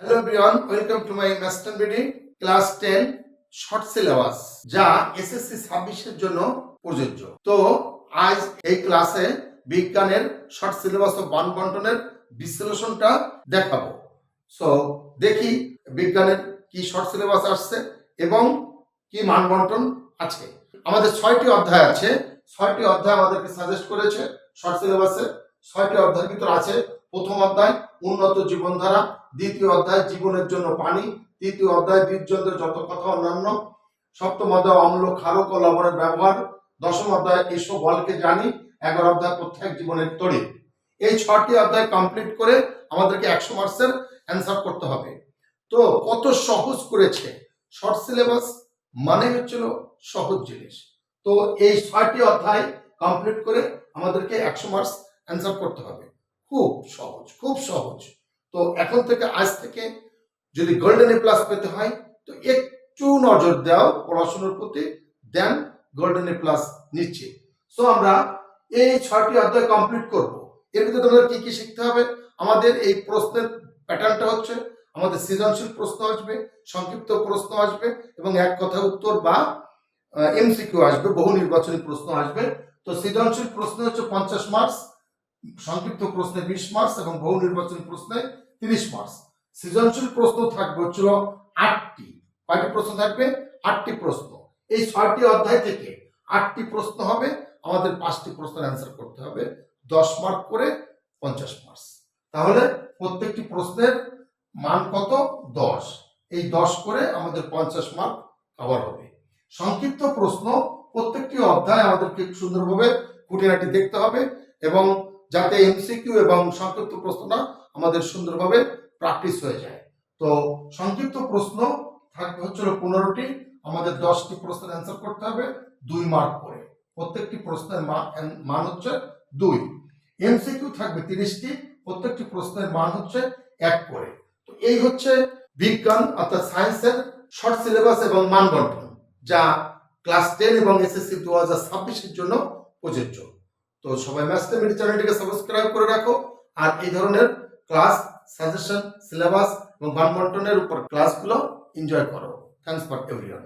Hello everyone welcome to my master BD class ten short syllabus যা SSC ছাব্বিশের জন্য প্রযোজ্য। তো আজ এই ক্লাসে বিজ্ঞানের শর্ট সিলেবাস ও বান বন্টনের বিশ্লেষণটা দেখাবো। সো দেখি বিজ্ঞানের কি শর্ট সিলেবাস আসছে এবং কি মান বন্টন আছে। আমাদের ছয়টি অধ্যায় আছে, ছয়টি অধ্যায় আমাদেরকে সাজেস্ট করেছে শর্ট সিলেবাসে ছয়টি অধ্যায়ের ভিতর আছে প্রথম অধ্যায়, উন্নত জীবনধারা, দ্বিতীয় অধ্যায়, জীবনের জন্য পানি, তৃতীয় অধ্যায় বীরযন্ত্রের যত কথা অন্যান্য, সপ্তম অধ্যায়, অম্ল, ক্ষারক ও লবণের ব্যবহার, দশম অধ্যায় এসো বলকে জানি, এগারো অধ্যায়, প্রত্যেক জীবনের তড়িৎ এই ছটি অধ্যায় কমপ্লিট করে আমাদেরকে একশো মার্কসের অ্যান্সার করতে হবে। তো কত সহজ করেছে? শর্ট সিলেবাস মানে হচ্ছিল সহজ জিনিস। তো এই ছয়টি অধ্যায় কমপ্লিট করে আমাদেরকে একশো মার্কস অ্যান্সার করতে হবে। খুব সহজ খুব সহজ। তো এখন থেকে আজ থেকে যদি গোল্ডেন এ প্লাস পেতে হয়, তো একটু নজর দাও পড়াশোনার প্রতি, দেন গোল্ডেন এ প্লাস নিচ্ছে। সো আমরা এই ছয়টি অধ্যায় কমপ্লিট করব। এর ভিতরে তোমাদের কি কি শিখতে হবে? আমাদের এই প্রশ্নের প্যাটার্নটা হচ্ছে, আমাদের সৃজনশীল প্রশ্ন আসবে, সংক্ষিপ্ত প্রশ্ন আসবে, এবং এক কথা উত্তর বা এমসিকিউ আসবে, বহু নির্বাচনী প্রশ্ন আসবে। তো সৃজনশীল প্রশ্ন হচ্ছে পঞ্চাশ মার্কস সংক্ষিপ্ত প্রশ্নে বিশ মার্কস এবং বহু নির্বাচনী প্রশ্নে তিরিশ মার্কস সৃজনশীল প্রশ্ন থাকবে হচ্ছিল আটটি। কয়টি প্রশ্ন থাকবে? আটটি প্রশ্ন। এই ছয়টি অধ্যায় থেকে আটটি প্রশ্ন হবে। আমাদের পাঁচটি প্রশ্নের অ্যান্সার করতে হবে। দশ মার্ক করে পঞ্চাশ মার্কস। তাহলে প্রত্যেকটি প্রশ্নের মান কত? দশ। এই দশ করে আমাদের পঞ্চাশ মার্ক কভার হবে। সংক্ষিপ্ত প্রশ্ন প্রত্যেকটি অধ্যায় আমাদেরকে সুন্দরভাবে খুঁটিনাটি দেখতে হবে এবং যাতে এমসিকিউ এবং সংক্ষিপ্ত প্রশ্নটা আমাদের সুন্দরভাবে প্র্যাকটিস হয়ে যায়। তো সংক্ষিপ্ত প্রশ্ন থাকবে হচ্ছিল পনেরোটি, আমাদের দশটি প্রশ্নের অ্যান্সার করতে হবে দুই মার্ক করে। প্রত্যেকটি প্রশ্নের মান হচ্ছে দুই। এমসিকিউ থাকবে তিরিশটি, প্রত্যেকটি প্রশ্নের মান হচ্ছে এক করে। তো এই হচ্ছে বিজ্ঞান অর্থাৎ সায়েন্সের শর্ট সিলেবাস এবং মান বন্টন, যা ক্লাস টেন এবং এসএসসি দু হাজার ছাব্বিশের জন্য প্রযোজ্য। তো সবাই ম্যাথমেটিক চ্যানেলটিকে সাবস্ক্রাইব করে রাখো। আর এই ধরনের ক্লাস সাজেশন সিলেবাস এবং বানবন্টনের উপর ক্লাসগুলো এনজয় করো। Thanks for everyone